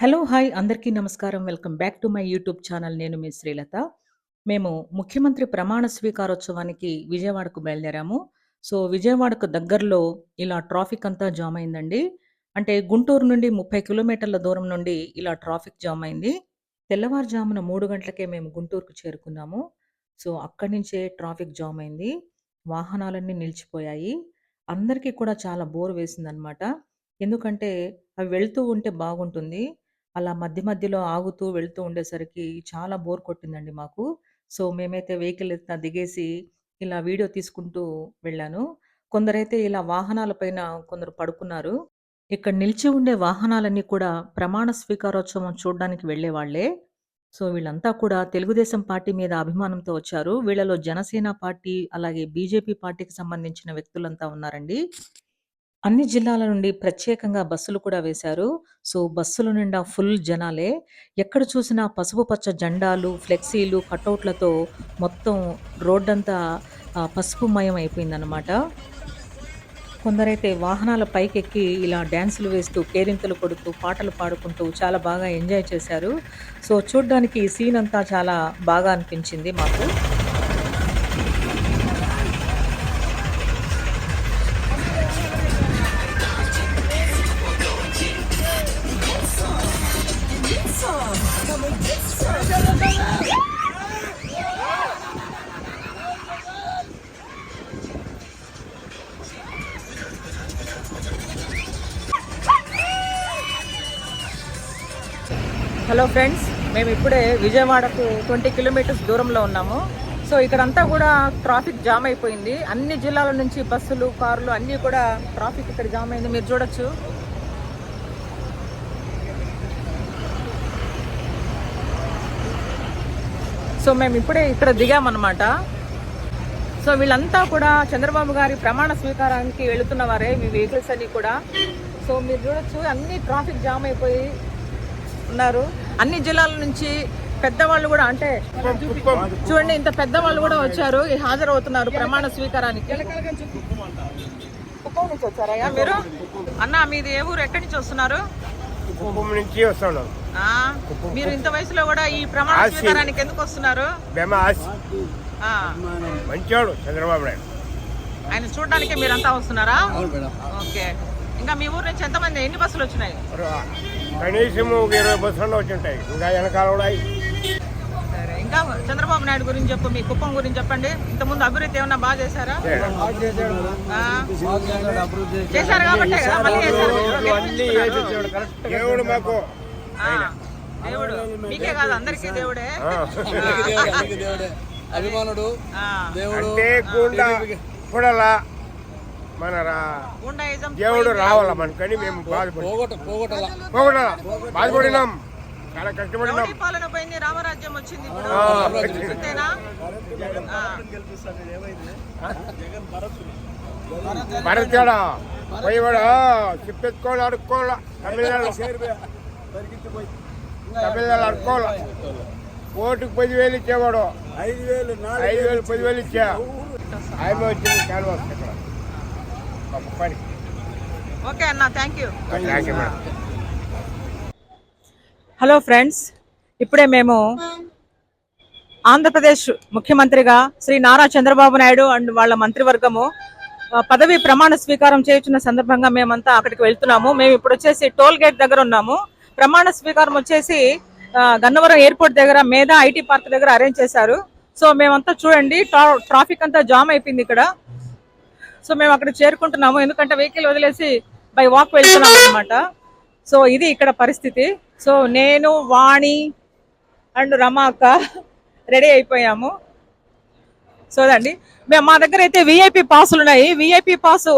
Hello! Hi! అందరికీ నమస్కారం. Welcome back to my YouTube channel. నేను మీ శ్రీలత. మేము ముఖ్యమంత్రి ప్రమాణ స్వీకారోత్సవానికి విజయవాడకు బయలుదేరాము. సో, విజయవాడకు దగ్గరలో ఇలా ట్రాఫిక్ అంతా జామ్ అయిందండి. అంటే గుంటూరు నుండి 30 కిలోమీటర్ల దూరం నుండి ఇలా ట్రాఫిక్ జామ్ అయింది. తెల్లవారుజామున మూడు గంటలకే మేము గుంటూరుకు చేరుకున్నాము. సో, అక్కడి నుంచే ట్రాఫిక్ జామ్ అయింది. వాహనాలన్నీ నిలిచిపోయాయి. అందరికీ కూడా చాలా బోర్ వేసిందనమాట. ఎందుకంటే అవి వెళ్తూ ఉంటే బాగుంటుంది. అలా మధ్య మధ్యలో ఆగుతూ వెళ్తూ ఉండేసరికి చాలా బోర్ కొట్టిందండి మాకు. సో, మేమైతే వెహికల్ ఎత్తున దిగేసి ఇలా వీడియో తీసుకుంటూ వెళ్ళాను. కొందరైతే ఇలా వాహనాల పైన కొందరు పడుకున్నారు. ఇక్కడ నిలిచి ఉండే వాహనాలన్నీ కూడా ప్రమాణ స్వీకారోత్సవం చూడ్డానికి వెళ్ళేవాళ్ళే. సో, వీళ్ళంతా కూడా తెలుగుదేశం పార్టీ మీద అభిమానంతో వచ్చారు. వీళ్ళలో జనసేన పార్టీ, అలాగే బీజేపీ పార్టీకి సంబంధించిన వ్యక్తులంతా ఉన్నారండి. అన్ని జిల్లాల నుండి ప్రత్యేకంగా బస్సులు కూడా వేశారు. సో, బస్సుల నిండా ఫుల్ జనాలే. ఎక్కడ చూసినా పసుపు పచ్చ జెండాలు, ఫ్లెక్సీలు, కటౌట్‌లతో మొత్తం రోడ్డంతా ఆహ్, పసుపుమయం అయిపోయిందనమాట. కొందరైతే వాహనాల పైకెక్కి ఇలా డాన్సులు వేస్తూ, కేరింతలు కొడుతూ, పాటలు పాడుకుంటూ చాలా బాగా ఎంజాయ్ చేశారు. సో, చూడ్డానికి ఈ సీన్ అంతా చాలా బాగా అనిపించింది మాకు. హలో ఫ్రెండ్స్ మేము ఇప్పుడే విజయవాడకు ట్వంటీ కిలోమీటర్స్ దూరంలో ఉన్నాము. సో ఇక్కడంతా కూడా ట్రాఫిక్ జామ్ అయిపోయింది. అన్ని జిల్లాల నుంచి బస్సులు కార్లు అన్నీ కూడా ట్రాఫిక్ ఇక్కడ జామ్ అయింది. మీరు చూడొచ్చు. సో మేము ఇప్పుడే ఇక్కడ దిగామన్నమాట సో వీళ్ళంతా కూడా చంద్రబాబు గారి ప్రమాణ స్వీకారానికి వెళుతున్న వారే మీ వెహికల్స్ అన్ని కూడా. సో మీరు చూడొచ్చు అన్ని ట్రాఫిక్ జామ్ అయిపోయి ఉన్నారు. అన్ని జిల్లాల నుంచి పెద్దవాళ్ళు కూడా అంటే చూడండి ఇంత పెద్దవాళ్ళు కూడా వచ్చారు. హాజరవుతున్నారు ప్రమాణ స్వీకారానికి. కుప్పం నుంచి వచ్చారయ్యా మీరు? అన్న మీది ఏ ఊరు? ఎక్కడి నుంచి వస్తున్నారు? కుప్పం నుంచి వస్తున్నాం. ఆ, మీరు ఇంత వయసులో కూడా ఈ ప్రమాణ. స్వీకారానికి ఎందుకు వస్తున్నారు? మంచోడు చంద్రబాబు నాయుడు. ఆయన చూడడానికి మీరంతా వస్తున్నారా? ఓకే. ఇంకా మీ ఊరు నుంచి ఎంతమంది ఎన్ని బస్సులు వచ్చినాయి? కనీసం ఒక ఇరవై బస్సులు వచ్చి ఉంటాయి ఇంకా వెనకాల ఉన్నాయి సరే ఇంకా చంద్రబాబు నాయుడు గురించి చెప్పు మీ కుప్పం గురించి చెప్పండి. ఇంత ముందు అభివృద్ధి ఏమన్నా బాగా చేశారా? ఆ? చేశారు కాబట్టి కదా మళ్ళీ చేశారు. దేవుడు మాకు. ఆ, దేవుడు. మీకే కాదు అందరికీ దేవుడే. ఆ. అభిమానుడు ఆ, దేవుడు అంటే కూడా మన దేవుడు. రావాలా మనకని మేము బాధపడి పోగొట్టాల? బాధపడినాం. చాలా కష్టపడినాం. పాలన పోయింది? రామరాజ్యం వచ్చింది భరతాడా పోయివాడా చెప్పెత్తుకోవాలి అడుక్కోవాలా. తమిళనాడు తమిళనాడు అడుక్కోవాలా. ఓటుకు పదివేలు ఇచ్చేవాడు. ఐదు వేలు ఐదు వేలు పదివేలు ఇచ్చా. ఆయన వచ్చింది క్యాన్వాస్ ఇక్కడ గొప్ప పని ఓకే అన్న థ్యాంక్ యూ హలో ఫ్రెండ్స్ ఇప్పుడే మేము ఆంధ్రప్రదేశ్ ముఖ్యమంత్రిగా శ్రీ నారా చంద్రబాబు నాయుడు అండ్ వాళ్ళ మంత్రివర్గము పదవి ప్రమాణ స్వీకారం చేయుచున్న సందర్భంగా మేమంతా అక్కడికి వెళ్తున్నాము. మేము ఇప్పుడు వచ్చేసి టోల్ గేట్ దగ్గర ఉన్నాము. ప్రమాణ స్వీకారం వచ్చేసి గన్నవరం ఎయిర్పోర్ట్ దగ్గర మేధా ఐటీ పార్క్ దగ్గర అరేంజ్ చేశారు. సో మేమంతా చూడండి ట్రా- ట్రాఫిక్ అంతా జామ్ అయిపోయింది ఇక్కడ. సో మేము అక్కడ చేరుకుంటున్నాము. ఎందుకంటే వెహికల్ వదిలేసి బై వాక్ వెళ్తున్నాం అనమాట సో ఇది ఇక్కడ పరిస్థితి. సో నేను వాణి అండ్ రమాక రెడీ అయిపోయాము. సో అండి మేము మా దగ్గర అయితే విఐపి పాసులు ఉన్నాయి. విఐపి పాస్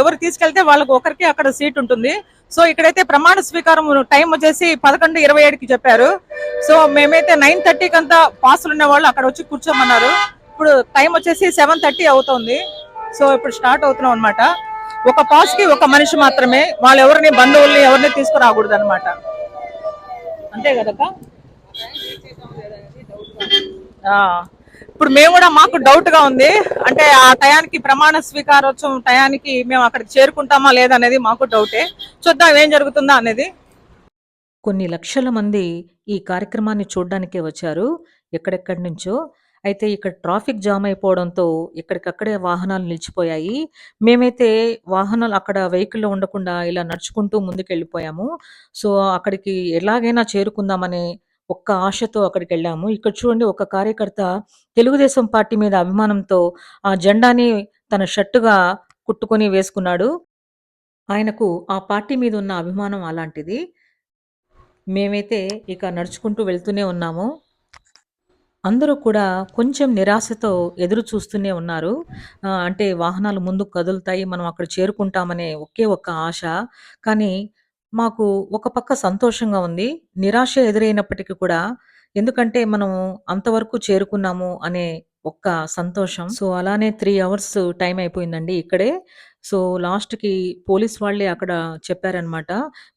ఎవరు తీసుకెళ్తే వాళ్ళకి ఒకరికి అక్కడ సీట్ ఉంటుంది. సో ఇక్కడైతే ప్రమాణ స్వీకారం టైం వచ్చేసి పదకొండు ఇరవై ఏడుకి చెప్పారు. సో మేమైతే నైన్ థర్టీకి అంతా పాసులు ఉన్న వాళ్ళు అక్కడ వచ్చి కూర్చోమన్నారు. ఇప్పుడు టైం వచ్చేసి సెవెన్ థర్టీ అవుతుంది. సో ఇప్పుడు స్టార్ట్ అవుతున్నాం అనమాట ఒక పాస్కి ఒక మనిషి మాత్రమే వాళ్ళు ఎవరిని బంధువుల్ని ఎవరిని తీసుకురాకూడదు అనమాట అంతే కదక్క? ఆ, ఇప్పుడు మేము కూడా మాకు డౌట్గా ఉంది. అంటే ఆ టయానికి ప్రమాణ స్వీకారోత్సవం టయానికి మేము అక్కడికి చేరుకుంటామా లేదా అనేది మాకు డౌటే చూద్దాం ఏం జరుగుతుందా అనేది. కొన్ని లక్షల మంది ఈ కార్యక్రమాన్ని చూడడానికే వచ్చారు. ఎక్కడెక్కడి నుంచో. అయితే ఇక్కడ ట్రాఫిక్ జామ్ అయిపోవడంతో ఎక్కడికక్కడే వాహనాలు నిలిచిపోయాయి. మేమైతే వాహనాలు అక్కడ వెహికల్‌లో ఉండకుండా ఇలా నడుచుకుంటూ ముందుకెళ్ళిపోయాము. సో, అక్కడికి ఎలాగైనా చేరుకుందామని ఒక్క ఆశతో అక్కడికి వెళ్ళాము ఇక్కడ చూడండి ఒక కార్యకర్త తెలుగుదేశం పార్టీ మీద అభిమానంతో ఆ జెండాని తన షర్టుగా కుట్టుకొని వేసుకున్నాడు. ఆయనకు ఆ పార్టీ మీద ఉన్న అభిమానం అలాంటిది. మేమైతే ఇక నడుచుకుంటూ వెళ్తూనే ఉన్నాము. అందరూ కూడా కొంచెం నిరాశతో ఎదురు చూస్తూనే ఉన్నారు. ఆహ్, అంటే వాహనాలు ముందుకు కదులుతాయి. మనం అక్కడ చేరుకుంటామనే ఒకే ఒక్క ఆశ. కానీ మాకు ఒక పక్క సంతోషంగా ఉంది. నిరాశ ఎదురైనప్పటికీ కూడా ఎందుకంటే మనము అంతవరకు చేరుకున్నాము అనే ఒక్క సంతోషం. సో, అలానే 3 అవర్స్ టైం అయిపోయిందండి ఇక్కడే. సో, లాస్ట్‌కి పోలీస్ వాళ్ళే అక్కడ చెప్పారనమాట.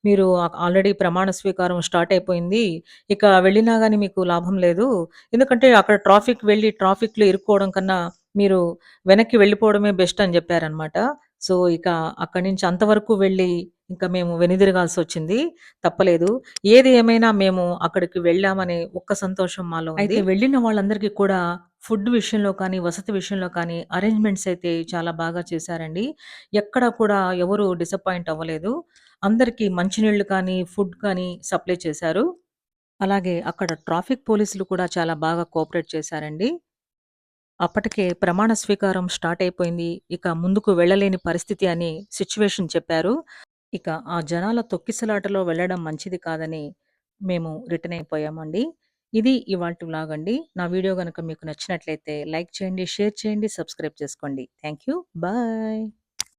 మీరు ఆల్రెడీ ప్రమాణ స్వీకారం స్టార్ట్ అయిపోయింది. ఇక వెళ్ళినా గాని మీకు లాభం లేదు. ఎందుకంటే అక్కడ ట్రాఫిక్ వెళ్ళి ట్రాఫిక్‌లో ఇరుక్కోవడం కన్నా మీరు వెనక్కి వెళ్ళిపోవడమే బెస్ట్ అని జెప్పారనమాట. సో, ఇక అక్కడి నుంచి అంతవరకు వెళ్ళి ఇంకా మేము వెనుదిరగాల్సొచ్చింది. తప్పలేదు. ఏది ఏమైనా మేము అక్కడికి వెళ్ళామనే ఒక్క సంతోషం మాలో. అయితే వెళ్ళిన వాళ్ళందరికీ కూడా ఫుడ్ విషయంలో కానీ, వసతి విషయంలో కానీ అరేంజ్‌మెంట్స్ అయితే చాలా బాగా చేశారండి. ఎక్కడ కూడా ఎవరు డిసప్పాయింట్ అవ్వలేదు. అందరికీ మంచినీళ్ళు కానీ, ఫుడ్ కానీ సప్లై చేశారు. అలాగే అక్కడ ట్రాఫిక్ పోలీసులు కూడా చాలా బాగా కోఆపరేట్ చేశారండి. అప్పటికే ప్రమాణ స్వీకారం స్టార్ట్ అయిపోయింది. ఇక ముందుకు వెళ్ళలేని పరిస్థితి అని సిచ్యువేషన్ చెప్పారు. ఇక ఆ జనాల తొక్కిసలాటలో వెళ్ళడం మంచిది కాదని మేము రిటర్న్ అయిపోయామండి. ఇది ఇవాళ వ్లాగ్ అండి. నా వీడియో గనుక మీకు నచ్చినట్లయితే లైక్ చేయండి, షేర్ చేయండి, సబ్స్క్రైబ్ చేసుకోండి. Thank you. బాయ్.